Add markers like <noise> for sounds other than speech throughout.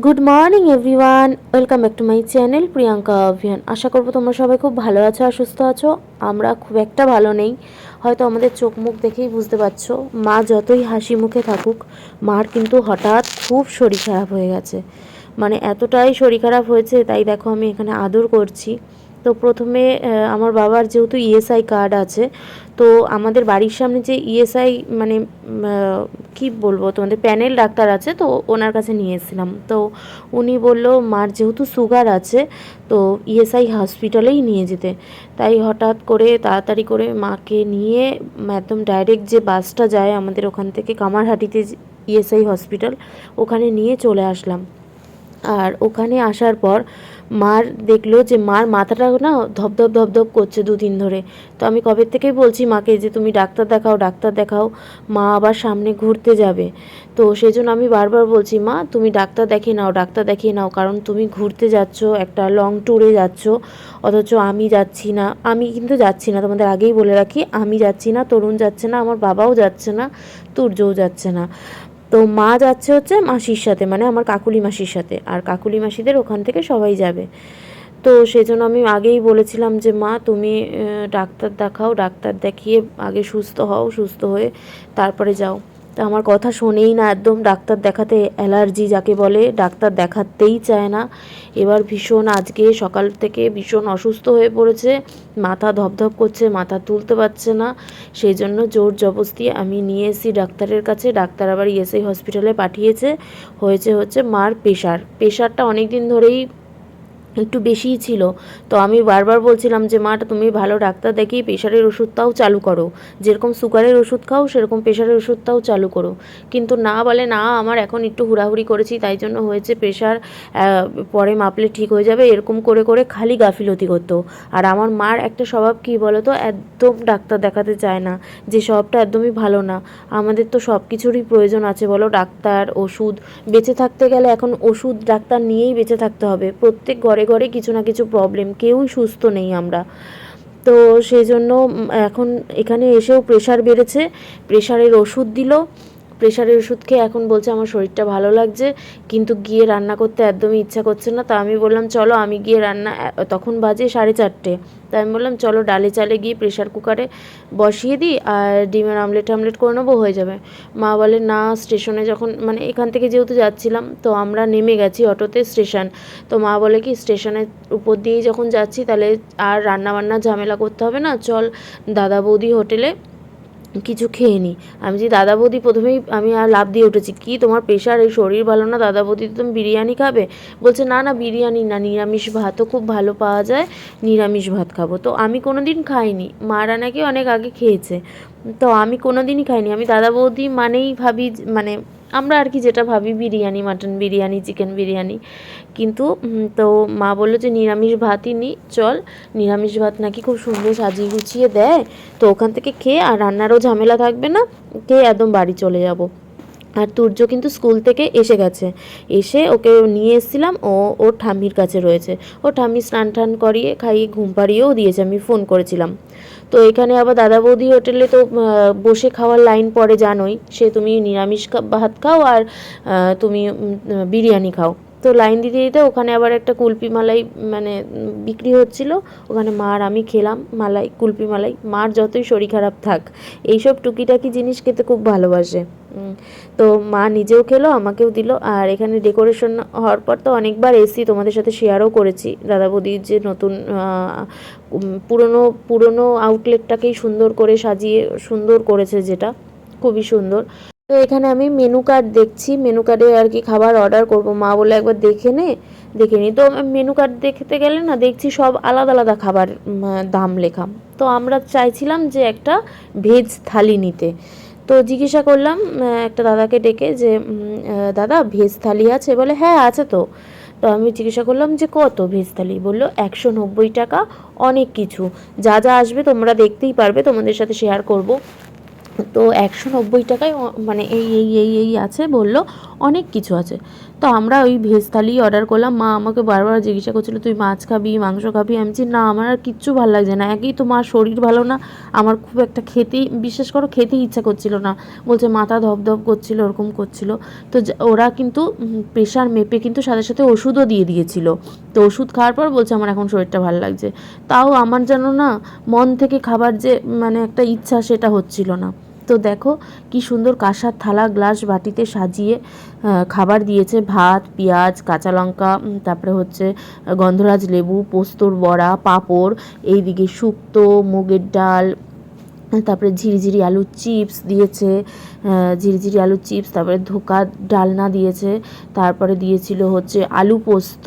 Good morning everyone welcome back to my channel Priyanka অভিয়ান আশা করব তোমরা সবাই খুব ভালো আছো আর সুস্থ আছো। আমরা খুব একটা ভালো নেই। হয়তো আমাদের চোখ মুখ দেখেই বুঝতে পারছ, মা যতই হাসি মুখে থাকুক, মার কিন্তু হঠাৎ খুব শরীর খারাপ হয়ে গেছে। মানে এতটাই শরীর খারাপ হয়েছে, তাই দেখো আমি এখানে আদর করছি। তো প্রথমে আমার বাবার যেহেতু ইএসআই কার্ড আছে তো আমাদের বাড়ির সামনে যে ইএসআই মানে উম, কি বলব তোমাদের প্যানেল ডাক্তার আছে তো ওনার কাছে নিয়ে এসেছিলাম। তো উনি বলল মার যেহেতু সুগার আছে তো ইএসআই হসপিটালেই নিয়ে যেতে। তাই হঠাৎ করে তাড়াতাড়ি করে মাকে নিয়ে একদম ডাইরেক্ট যে বাসটা যায় আমাদের ওখান থেকে কামারহাটিতে ইএসআই হসপিটাল ওখানে নিয়ে চলে আসলাম। আর ওখানে আসার পর মার দেখল যে মার মাথাটা না ধপধপ ধপধপ করছে দুদিন ধরে। তো আমি কবে থেকেই বলছি মাকে যে তুমি ডাক্তার দেখাও ডাক্তার দেখাও, মা আবার সামনে ঘুরতে যাবে। তো সেই জন্য আমি বারবার বলছি, মা, তুমি ডাক্তার দেখিয়ে নাও, ডাক্তার দেখিয়ে নাও, কারণ তুমি ঘুরতে যাচ্ছ, একটা লং ট্যুরে যাচ্ছ, অথচ আমি যাচ্ছি না। আমি কিন্তু যাচ্ছি না, তোমাদের আগেই বলে রাখি, আমি যাচ্ছি না, তরুণ যাচ্ছে না, আমার বাবাও যাচ্ছে না, তুর্যও যাচ্ছে না। তো মা যাচ্ছে হচ্ছে মাসির সাথে মানে আমার কাকুলি মাসির সাথে। আর কাকুলি মাসিদের ওখান থেকে সবাই যাবে। তো সেজন্য আমি আগেই বলেছিলাম যে, মা, তুমি ডাক্তার দেখাও, ডাক্তার দেখিয়ে আগে সুস্থ হও, সুস্থ হয়ে তারপরে যাও। তা আমার কথা শোনেই না একদম ডাক্তার দেখাতে অ্যালার্জি যাকে বলে, ডাক্তার দেখাতেই চায় না। এবার ভীষণ আজকে সকাল থেকে ভীষণ অসুস্থ হয়ে পড়েছে, মাথা ধপধপ করছে, মাথা তুলতে পারছে না। সেই জন্য জোর জবস্তি আমি নিয়ে এসেছি ডাক্তারের কাছে। ডাক্তার আবার ইএসআই হসপিটালে পাঠিয়েছে। হয়েছে হচ্ছে মার প্রেশার। প্রেশারটা অনেক দিন ধরেই একটু বেশিই ছিল। তো আমি বারবার বলছিলাম যে মাটা তুমি ভালো ডাক্তার দেখিয়ে প্রেশারের ওষুধটাও চালু করো। যেরকম সুগারের ওষুধ খাও, সেরকম প্রেশারের ওষুধটাও চালু করো। কিন্তু না বলে, না, আমার এখন একটু হুড়াহুড়ি করেছি, তাই জন্য হয়েছে প্রেশার পরে মাপলে ঠিক হয়ে যাবে। এরকম করে করে খালি গাফিলতি করতো। আর আমার মার একটা স্বভাব কী বলো তো একদম ডাক্তার দেখাতে চায় না। যে স্বভাবটা একদমই ভালো না। আমাদের তো সব কিছুরই প্রয়োজন আছে, বলো, ডাক্তার, ওষুধ। বেঁচে থাকতে গেলে এখন ওষুধ ডাক্তার নিয়েই বেঁচে থাকতে হবে। প্রত্যেক ঘরে ঘরে ঘরে কিছু না কিছু প্রবলেম কেউই সুস্থ নেই আমরা। তো সেই জন্য এখন এখানে এসেও প্রেশার বেড়েছে প্রেশারের ওষুধ দিল। প্রেশারের ওষুধ খেয়ে এখন বলছে আমার শরীরটা ভালো লাগছে, কিন্তু গিয়ে রান্না করতে একদমই ইচ্ছা করছে না। তা আমি বললাম, চলো, আমি গিয়ে রান্না তখন বাজে সাড়ে চারটে। তাই আমি বললাম, চলো, ডালে চালে গিয়ে প্রেশার কুকারে বসিয়ে দিই আর ডিমের আমলেট আমলেট করে নেব, হয়ে যাবে। মা বলে, না স্টেশনে যখন মানে এখান থেকে যেহেতু যাচ্ছিলাম, তো আমরা নেমে গেছি অটোতে স্টেশন তো মা বলে কি স্টেশনের উপর দিয়েই যখন যাচ্ছি, তাহলে আর রান্না বান্না ঝামেলা করতে হবে না, চল দাদা বৌদি হোটেলে কিছু খেয়ে নিই আমি যে দাদা বৌদি প্রথমেই আমি আর লাভ দিয়ে উঠেছি, কি তোমার প্রেশার? এই শরীর ভালো না? দাদা বৌদি তুমি বিরিয়ানি খাবে? বলছে, না না, বিরিয়ানি না, নিরামিষ ভাতও খুব ভালো পাওয়া যায়, নিরামিষ ভাত খাব। তো আমি কোনো দিন খাইনি মারা নাকি অনেক আগে খেয়েছে। তো আমি কোনো দিনই খাইনি। আমি দাদা বৌদি মানেই ভাবি মানে আমরা আর কি যেটা ভাবি বিরিয়ানি, মাটন বিরিয়ানি, চিকেন বিরিয়ানি। কিন্তু তো মা বলল যে নিরামিষ ভাতই নি, চল। নিরামিষ ভাত নাকি খুব সুন্দর সাজিয়ে গুছিয়ে দেয়। তো ওখান থেকে খেয়ে, আর রান্নারও ঝামেলা থাকবে না, খেয়ে একদম বাড়ি চলে যাব। আর তুর্য কিন্তু স্কুল থেকে এসে গেছে। এসে ওকে নিয়ে এসেছিলাম, ও, ওর ঠাম্মির কাছে রয়েছে। ও ঠাম্মি স্নান টান করিয়ে খাইয়ে ঘুম পাড়িয়েও দিয়েছে, আমি ফোন করেছিলাম। তো এখানে আবার দাদা বৌদি হোটেলে তো বসে খাওয়ার লাইন পড়ে, জানোই। সে তুমি নিরামিষ ভাত খাও আর তুমি বিরিয়ানি খাও। তো লাইন দিতে দিতে ওখানে আবার একটা কুলপি মালাই মানে বিক্রি হচ্ছিল। ওখানে মার আমি খেলাম মালাই, কুলপি মালাই। মার যতই শরীর খারাপ থাক, এইসব টুকিটাকি জিনিস খেতে খুব ভালোবাসে। তো মা নিজেও খেলো, আমাকেও দিল। আর এখানে ডেকোরেশন হওয়ার পর তো অনেকবার এসি তোমাদের সাথে শেয়ারও করেছি। দাদা বৌদির যে নতুন পুরনো পুরনো আউটলেটটাকেই সুন্দর করে সাজিয়ে, সুন্দর করেছে যেটা, খুবই সুন্দর। তো এখানে আমি মেনু কার্ড দেখছি। মেনু কার্ডে আর কি খাবার অর্ডার করব, মা বলে একবার দেখে নে, দেখে নি। তো মেনু কার্ড দেখতে গেলে না, দেখছি সব আলাদা আলাদা খাবার দাম লেখা। তো আমরা চাইছিলাম যে একটা ভেজ থালি নিতে। তো জিজ্ঞাসা করলাম একটা দাদাকে ডেকে যে দাদা ভেজ থালি আছে? বলে হ্যাঁ আছে তো। তো আমি জিজ্ঞাসা করলাম, যে কত ভেজ থালি বলল, একশো নব্বই টাকা, অনেক কিছু। যা যা আসবে তোমরা দেখতেই পারবে, তোমাদের সাথে শেয়ার করব। তো একশো নব্বই টাকায় মানে এই এই এই এই আছে, বলল, অনেক কিছু আছে। তো আমরা ওই ভেজ থালি অর্ডার করলাম। মা আমাকে বারবার জিজ্ঞাসা করছিল, তুই মাছ খাবি, মাংস খাবি? আমি বলছি, না, আমার আর কিচ্ছু ভালো লাগছে না। একই তো মার শরীর ভালো না। আমার খুব একটা খেতেই বিশেষ করো খেতেই ইচ্ছা করছিল না। বলছে, মাথা ধপধপ করছিল, ওরকম করছিল। তো ওরা কিন্তু প্রেশার মেপে কিন্তু সাথে সাথে ওষুধও দিয়ে দিয়েছিল। তো ওষুধ খাওয়ার পর বলছে, আমার এখন শরীরটা ভালো লাগছে। তাও আমার যেন না, মন থেকে খাবার যে মানে একটা ইচ্ছা সেটা হচ্ছিল না। তো দেখো কি সুন্দর কাঁসার থালা গ্লাস বাটিতে সাজিয়ে খাবার দিয়েছে। ভাত, পেঁয়াজ, কাঁচা লঙ্কা তারপরে হচ্ছে গন্ধরাজ লেবু, পোস্তর বড়া, পাঁপড়, এইদিকে শুক্তো, মুগের ডাল তারপরে ঝিরিঝিরি আলুর চিপস দিয়েছে ঝিরিঝিরি আলুর চিপস, তারপরে ধোকা ডালনা দিয়েছে, তারপরে দিয়েছিল হচ্ছে আলু পোস্ত,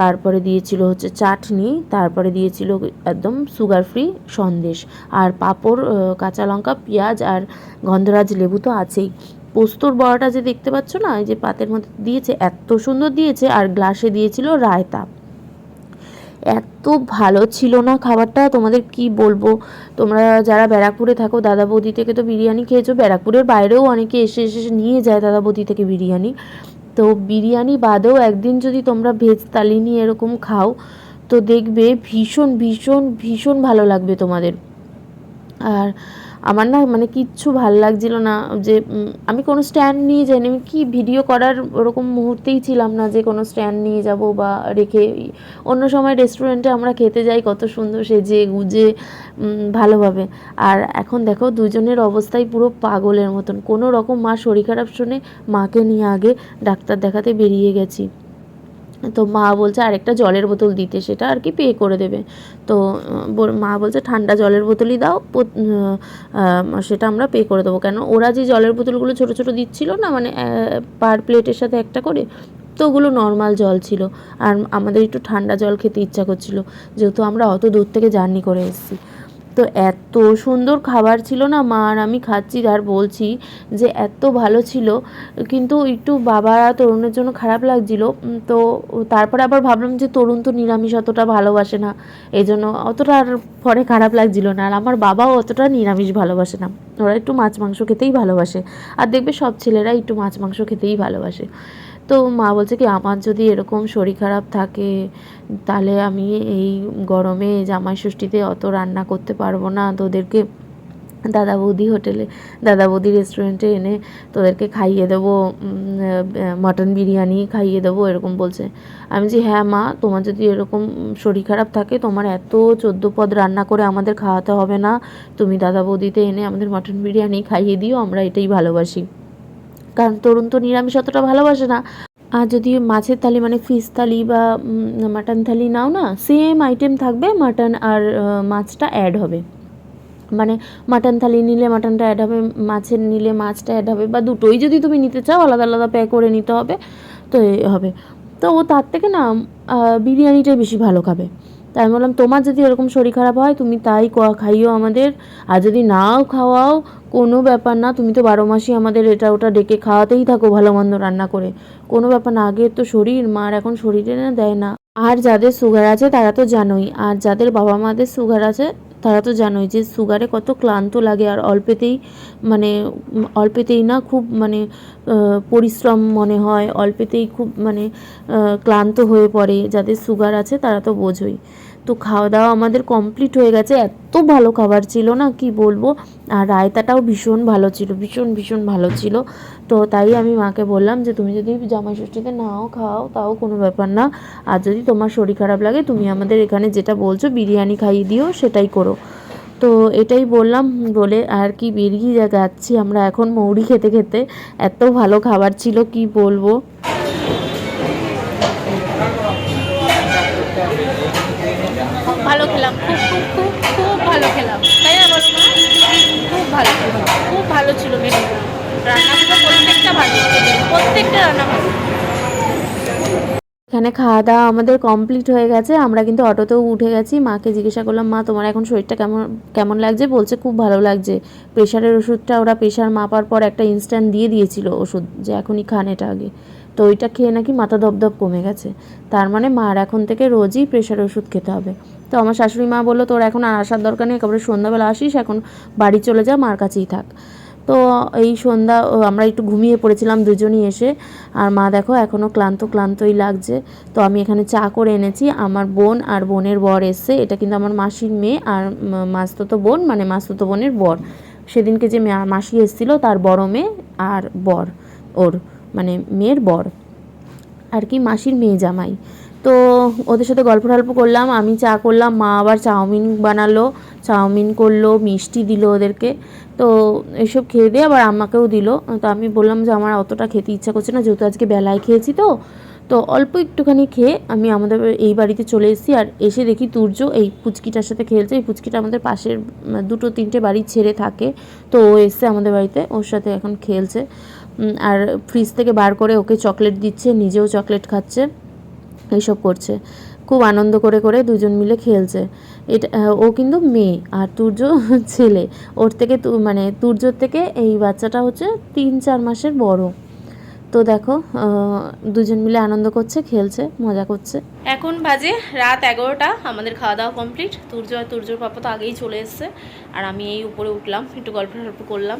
তারপরে দিয়েছিল হচ্ছে চাটনি, তারপরে দিয়েছিল একদম সুগার ফ্রি সন্দেশ। আর পাঁপড় কাঁচা লঙ্কা, পেঁয়াজ আর গন্ধরাজ লেবু তো আছেই। পোস্তর বড়াটা যে দেখতে পাচ্ছ না, এই যে পাতের মধ্যে দিয়েছে, এত সুন্দর দিয়েছে, আর গ্লাসে দিয়েছিল রায়তা। এত ভালো ছিল না খাবারটা? তোমাদের কি বলব? তোমরা যারা ব্যারাকপুরে থাকো, দাদা বৌদি থেকে তো বিরিয়ানি খেয়েছো। ব্যারাকপুরের বাইরেও অনেকে এসে এসে নিয়ে যায় দাদা বৌদি থেকে বিরিয়ানি। তো বিরিয়ানি বাদেও একদিন যদি তোমরা ভেজ তালিনি নিয়ে এরকম খাও, তো দেখবে ভীষণ ভীষণ ভীষণ ভালো লাগবে তোমাদের। আর আমার না মানে কিচ্ছু ভালো লাগছিল না যে আমি কোনো স্ট্যান্ড নিয়ে যাইনি। আমি কি ভিডিও করার ওরকম মুহূর্তেই ছিলাম না যে কোনো স্ট্যান্ড নিয়ে যাব বা রেখে অন্য সময় রেস্টুরেন্টে আমরা খেতে যাই, কত সুন্দর সেজে গুজে ভালোভাবে। আর এখন দেখো দুজনের অবস্থাই পুরো পাগলের মতন। কোনো রকম মা শরীর খারাপ শুনে মাকে নিয়ে আগে ডাক্তার দেখাতে বেরিয়ে গেছি। তো মা বলছে আরেকটা জলের বোতল দিতে, সেটা আর কি পে করে দেবে। তো মা বলছে ঠান্ডা জলের বোতলই দাও সেটা আমরা পে করে দেবো। কেন? ওরা যে জলের বোতলগুলো ছোট ছোট দিচ্ছিল না মানে পার প্লেটের সাথে একটা করে, তো ওগুলো নর্মাল জল ছিল। আর আমাদের একটু ঠান্ডা জল খেতে ইচ্ছা করছিল, যেহেতু আমরা অত দূর থেকে জার্নি করে এসেছি। তো এত সুন্দর খাবার ছিল না, মা আর আমি খাচ্ছি আর বলছি যে এত ভালো ছিল, কিন্তু একটু বাবা তরুণের জন্য খারাপ লাগছিল। তো তারপরে আবার ভাবলাম যে তরুণ তো নিরামিষ অতটা ভালোবাসে না এই জন্য অতটা আর পরে খারাপ লাগছিল না। আর আমার বাবাও অতটা নিরামিষ ভালোবাসে না, ওরা একটু মাছ মাংস খেতেই ভালোবাসে। আর দেখবে সব ছেলেরা একটু মাছ মাংস খেতেই ভালোবাসে। তো মা বলছে কি, আমার যদি এরকম শরীর খারাপ থাকে, তাহলে আমি এই গরমে জামাই ষষ্ঠীতে অত রান্না করতে পারব না। তোদেরকে দাদা বৌদি হোটেলে, দাদা বৌদি রেস্টুরেন্টে এনে তোদেরকে খাইয়ে দেবো মটন বিরিয়ানি খাইয়ে দেবো, এরকম বলছে। আমি যে হ্যাঁ মা, তোমার যদি এরকম শরীর খারাপ থাকে, তোমার এত চোদ্দ পদ রান্না করে আমাদের খাওয়াতে হবে না। তুমি দাদা বৌদিতে এনে আমাদের মটন বিরিয়ানি খাইয়ে দিও, আমরা এটাই ভালোবাসি। কারণ তরুণ তো নিরামিষ অতটা ভালোবাসে না। আর যদি মাছের থালি মানে ফিশ থালি বা মাটন থালি নাও না সেম আইটেম থাকবে মাটন আর মাছটা অ্যাড হবে। মানে মাটন থালি নিলে মাটনটা অ্যাড হবে, মাছের নিলে মাছটা অ্যাড হবে, বা দুটোই যদি তুমি নিতে চাও, আলাদা আলাদা প্যাক করে নিতে হবে, তো হবে। তো ও তার থেকে না বিরিয়ানিটাই বেশি ভালো খাবে। তাই আমি বললাম, তোমার যদি এরকম শরীর খারাপ হয়, তুমি তাই খাইও আমাদের। আর যদি নাও খাওয়াও, কোনো ব্যাপার না, তুমি তো বারো মাসই আমাদের এটা ওটা ডেকে খাওয়াতেই থাকো ভালো মন্দ রান্না করে। কোনো ব্যাপার না আগের তো শরীর, মার এখন শরীরে না দেয় না। আর যাদের সুগার আছে তারা তো জানোই, আর যাদের বাবা মাদের সুগার আছে তারা তো জানোই যে সুগারে কত ক্লান্ত লাগে আর অল্পেতেই মানে অল্পেতেই না খুব মানে পরিশ্রম মনে হয়, অল্পেতেই খুব মানে ক্লান্ত হয়ে পড়ে। যাদের সুগার আছে তারা তো বোঝোই। তো খাওয়া দাওয়া আমাদের কমপ্লিট হয়ে গেছে। এত ভালো খাবার ছিল না, কি বলব? আর রায়তাটাও ভীষণ ভালো ছিল, ভীষণ ভীষণ ভালো ছিল। তো তাই আমি মাকে বললাম যে, তুমি যদি জামাই ষষ্ঠীতে নাও, খাও, তাও কোনো ব্যাপার না। আর যদি তোমার শরীর খারাপ লাগে, তুমি আমাদের এখানে যেটা বলছো, বিরিয়ানি খাইয়ে দিও, সেটাই করো। তো এটাই বললাম বলে, আর কি, বেরিয়ে যাচ্ছি আমরা এখন মৌরি খেতে খেতে। এত ভালো খাবার ছিল, কি বলব ভালো খেলাম খুব খুব খুব খুব ভালো খেলাম তাই না বলো মা? খুব ভালো খুব ভালো ছিল মেনুটা রান্নাগুলো প্রত্যেকটা ভালো এখানে খাওয়া দাওয়া আমাদের কমপ্লিট হয়ে গেছে। আমরা কিন্তু অটোতেও উঠে গেছি। মাকে জিজ্ঞাসা করলাম, মা, তোমার এখন শরীরটা কেমন কেমন লাগছে? বলছে, খুব ভালো লাগছে। প্রেশারের ওষুধটা ওরা প্রেশার মাপার পর একটা ইনস্ট্যান্ট দিয়ে দিয়েছিল ওষুধ যে এখনই খান এটা আগে। তো ওইটা খেয়ে নাকি মাথা দপদপ কমে গেছে। তার মানে মার এখন থেকে রোজই প্রেশার ওষুধ খেতে হবে। তো আমার শাশুড়ি মা বলল, তোর এখন আর আসার দরকার নেই। একেবারে সন্ধ্যাবেলা আসিস, এখন বাড়ি চলে যা, মার কাছেই থাক। তো এই সন্ধ্যা আমরা একটু ঘুমিয়ে পড়েছিলাম দুজনই এসে। আর মা দেখো এখনও ক্লান্ত, ক্লান্তই লাগছে। তো আমি এখানে চা করে এনেছি। আমার বোন আর বোনের বর এসছে। এটা কিন্তু আমার মাসির মেয়ে আর মাসতুতো বোন মানে মাসতুতো বোনের বর। সেদিনকে যে মাসি এসেছিল তার বড় মেয়ে আর বর, ওর মানে মেয়ের বর। আর কি মাসির মেয়ে জামাই। তো ওদের সাথে গল্প টল্প করলাম, আমি চা করলাম, মা আবার চাউমিন বানালো। চাউমিন করল, মিষ্টি দিল ওদেরকে। তো এইসব খেয়ে দিয়ে আবার আমাকেও দিল। তো আমি বললাম যে আমার অতটা খেতে ইচ্ছা করছে না, যেহেতু আজকে বেলায় খেয়েছি তো। তো অল্প একটুখানি খেয়ে আমি আমাদের এই বাড়িতে চলে এসেছি আর এসে দেখি তুর্য এই পুচকিটার সাথে খেলছে। এই পুচকিটা আমাদের পাশের, দুটো তিনটে বাড়ি ছেড়ে থাকে। তো ও এসছে আমাদের বাড়িতে, ওর সাথে এখন খেলছে। আর ফ্রিজ থেকে বার করে ওকে চকলেট দিচ্ছে, নিজেও চকলেট খাচ্ছে। এইসব করছে। খুব আনন্দ করে করে দুজন মিলে খেলছে। এটা ও কিন্তু মেয়ে আর তুর্য <laughs> ছেলে। ওর থেকে মানে তুর্যর থেকে এই বাচ্চাটা হচ্ছে তিন চার মাসের বড়। তো দেখো দুজন মিলে আনন্দ করছে, খেলছে, মজা করছে। এখন বাজে রাত এগারোটা, আমাদের খাওয়া দাওয়া কমপ্লিট। তুর্য আর তুর্যর পাপা তো আগেই চলে এসছে আর আমি এই উপরে উঠলাম, একটু গল্প টল্প করলাম।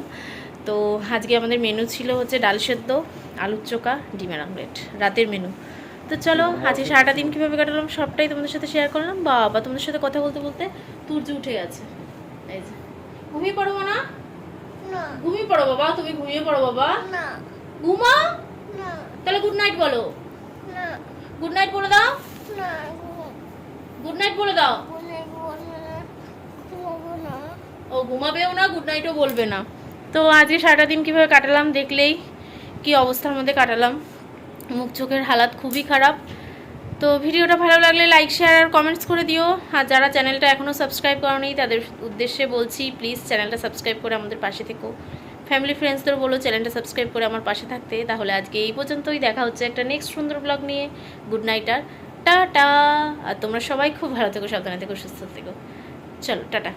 তো আজকে আমাদের মেনু ছিল হচ্ছে ডাল সেদ্ধ, আলুর চোখা, ডিমের আমলেট রাতের মেনু তো চলো আজকে সারাটা দিন কীভাবে কাটালাম সবটাই তোমাদের সাথে শেয়ার করলাম। বাবা তোমাদের সাথে কথা বলতে বলতে তুর্য উঠে গেছে। এই যে। ঘুমিয়ে পড়ো না না। ঘুমিয়ে পড়ো বাবা তুমি ঘুমিয়ে পড়ো বাবা। না। ঘুমা? না। তাহলে গুড নাইট বলো। না। গুড নাইট বলে দাও। না গুড নাইট বলে দাও। ও ঘুমাবেও না গুড নাইটও বলবে না। তো আজকে সারাটা দিন কীভাবে কাটালাম দেখলেই কি অবস্থার মধ্যে কাটালাম। মুখ চোখের হালাত খুবই খারাপ। তো ভিডিওটা ভালো লাগলে লাইক শেয়ার আর কমেন্টস করে দিও। আর যারা চ্যানেলটা এখনও সাবস্ক্রাইব করনি, তাদের উদ্দেশ্যে বলছি প্লিজ চ্যানেলটা সাবস্ক্রাইব করে আমাদের পাশে থেকো। ফ্যামিলি ফ্রেন্ডসদের বলো চ্যানেলটা সাবস্ক্রাইব করে আমার পাশে থাকতে। তাহলে আজকে এই পর্যন্তই দেখা হচ্ছে একটা নেক্সট সুন্দর ব্লগ নিয়ে। গুড নাইট আর টাটা। আর তোমরা সবাই খুব ভালো থেকো, সাবধানে থেকো, সুস্থ থেকো। চলো, টাটা।